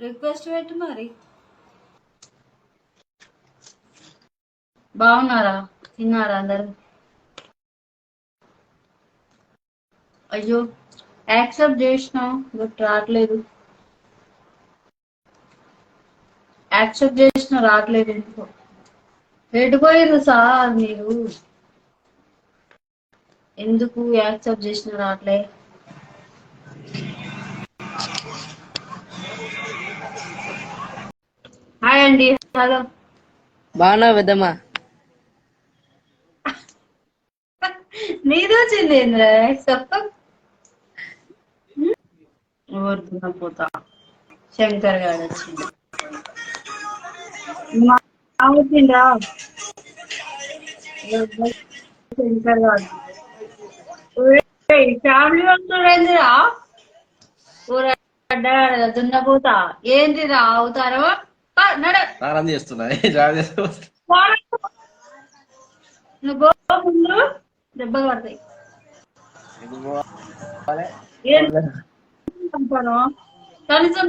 Request పెట్టు మరి. బాగున్నారా? తిన్నారా అందరు? అయ్యో యాక్సెప్ట్ చేసినా బట్ రావట్లేదు. యాక్సెప్ట్ చేసిన రావట్లేదు ఎందుకో. ఎడిపోయారు సార్ మీరు? ఎందుకు యాక్సెప్ట్ చేసిన రావట్లేదు అండి హలో బాగున్నావు పెద్దమ్మా. నీది వచ్చింది చెప్ప. పోతా. శంకర్ గారు వచ్చింది? వచ్చిండ్రా శంకర్ గారు. ఫ్యామిలీ వస్తుండేందిరా ఊరడ్డ దున్నపోతా. ఏంటిరా అవుతారో? స్నానం చేస్తున్నా. నువ్వు ముందు. దెబ్బలు పడతాయి. కనీసం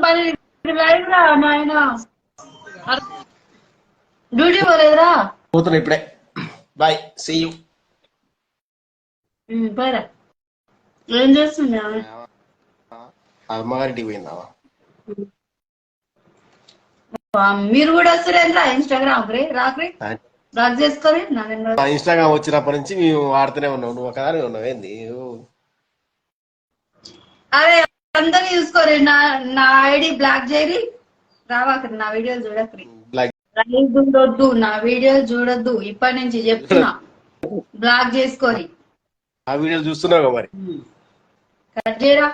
నాయన. డ్యూటీ పోలేదురా? పోతున్నా ఇప్పుడే. బాయ్ సీ యూ పోయిరా. ఏం చేస్తుంది ఆమె? అమ్మగారింటికి పోయిందావా మీరు కూడా వస్తారేంద్రా ఇన్స్టాగ్రామ్ రే రాత్రి బ్లాక్ చేసుకొని ఇన్స్టాగ్రామ్ వచ్చినప్పటి నుంచి మేము వాడుతూనే ఉన్నాం. నువ్వు ఒకదాని ఉన్నావు ఏంది? అరే అందరు చూసుకోరు నా నా ఐడి బ్లాక్ చేయరి రావాకరి నా వీడియోలు చూడకరి చూడొద్దు నా వీడియోలు చూడొద్దు. ఇప్పటి నుంచి చెప్తున్నా. బ్లాక్ చేసుకొని ఆ వీడియోలు చూస్తున్నావు మరి? కట్ చేయరా?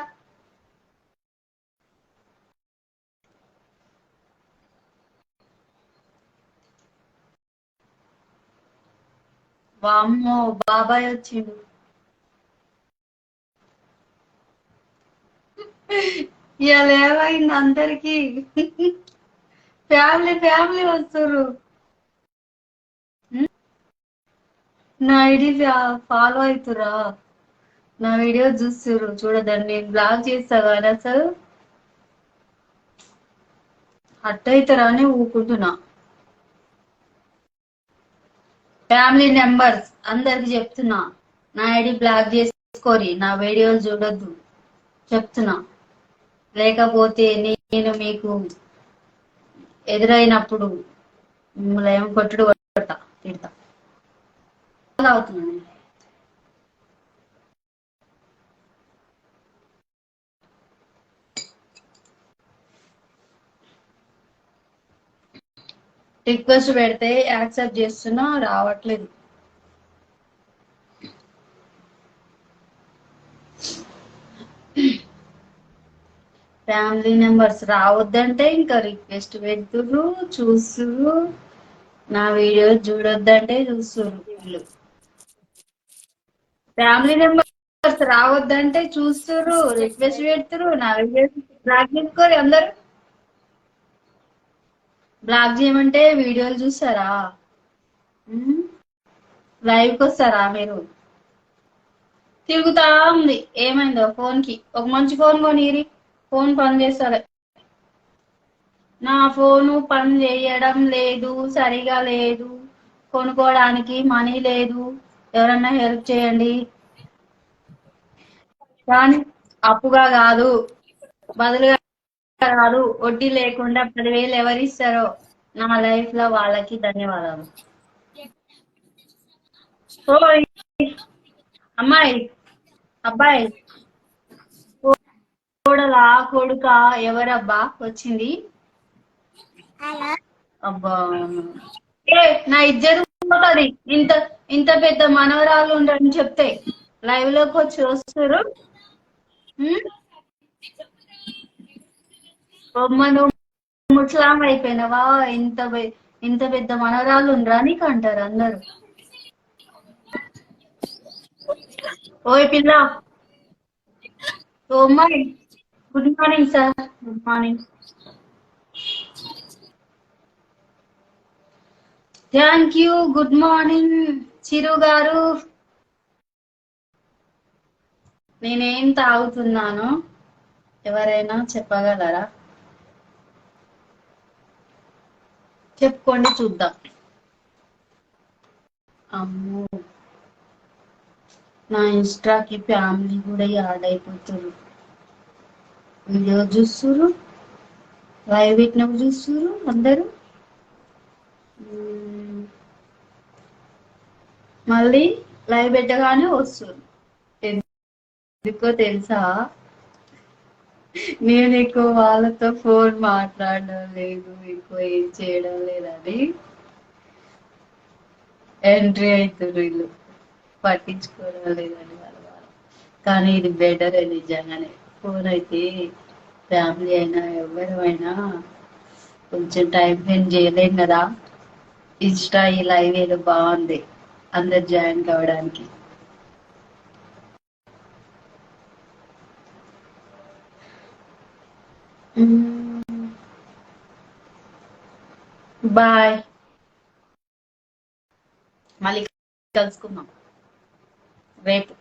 వామ్మో బాబాయ్ వచ్చిండు. ఇవాళ ఏమైంది అందరికి. ఫ్యామిలీ ఫ్యామిలీ వస్తారు నా ఐడి ఫాలో అవుతురా నా వీడియో చూస్తురు చూడదండి నేను బ్లాగ్ చేస్తా కానీ అసలు. హట్ అవుతారా అని ఊకుంటున్నా ఫ్యామిలీ నెంబర్స్ అందరికి చెప్తున్నా. నా ఐడి బ్లాక్ చేసుకోరి నా వీడియోలు చూడొద్దు. చెప్తున్నా. లేకపోతే నేను మీకు ఎదురైనప్పుడు మిమ్మల్ని ఏం కొట్టుడు కొట్ట తిడతా. అవుతున్నాను రిక్వెస్ట్ పెడితే యాక్సెప్ట్ చేస్తున్నా రావట్లేదు. ఫ్యామిలీ మెంబర్స్ రావద్దంటే ఇంకా రిక్వెస్ట్ పెడుతురు చూస్తురు నా వీడియో చూడొద్దంటే చూస్తురు వీళ్ళు. ఫ్యామిలీ మెంబర్స్ రావద్దంటే చూస్తురు రిక్వెస్ట్ పెడుతుర్రు. నా వీడియో బ్లాక్ చేసుకోరు అందరు. బ్లాక్ చేయమంటే వీడియోలు చూస్తారా లైవ్కి వస్తారా మీరు? తిరుగుతా ఉంది. ఏమైందో ఫోన్కి ఒక మంచి ఫోన్ కొనిరి. ఫోన్ పని చేస్తారే నా ఫోను పని చేయడం లేదు. సరిగా లేదు. కొనుక్కోవడానికి మనీ లేదు. ఎవరన్నా హెల్ప్ చేయండి. కానీ అప్పుగా కాదు. బదులుగా కాదు వడ్డీ లేకుండా పదివేలు ఎవరు ఇస్తారో నా లైఫ్లో వాళ్ళకి ధన్యవాదాలు. అమ్మాయి అబ్బాయి కోడలా కొడుక ఎవరబ్బా వచ్చింది? అబ్బా. ఏ నా ఇద్దరు పోతుంది. ఇంత ఇంత పెద్ద మనవరాలు ఉండని చెప్తే లైవ్లోకి వచ్చి వస్తారు? బొమ్మను ముట్లాం అయిపోయినవా ఇంత ఇంత పెద్ద మనవరాలు ఉండరా నీకు అంటారు అందరు? ఓయ్ పిల్ల! ఓ అమ్మాయి! Good morning sir. Good morning. Thank you. Good morning. Chiru garu. నేనేం తాగుతున్నాను ఎవరైనా చెప్పగలరా? చెప్పుకోండి చూద్దాం. అమ్మో. నా ఇన్స్టాకి ఫ్యామిలీ కూడా యాడ్ అయిపోతారు వీడియో చూస్తురు లైవ్ పెట్టినప్పుడు చూస్తురు అందరూ? మళ్ళీ లైవ్ పెట్టగానే వస్తుంది ఎందుకో తెలుసా? నేను ఎక్కువ వాళ్ళతో ఫోన్ మాట్లాడడం లేదు ఎక్కువ ఏం చేయడం లేదని ఎంట్రీ అవుతున్నారు వీళ్ళు. పట్టించుకోవడం లేదని వాళ్ళ వాళ్ళు. కానీ ఇది బెటర్ నిజంగానే. ఫోన్ అయితే ఫ్యామిలీ అయినా ఎవరైనా కొంచెం టైం స్పెండ్ చేయలేం కదా. ఇన్స్టా ఈ లైవ్ ఏదో బాగుంది. అందరు జాయిన్ కావడానికి. బాయ్. మళ్ళీ కలుసుకుందాం. రేపు.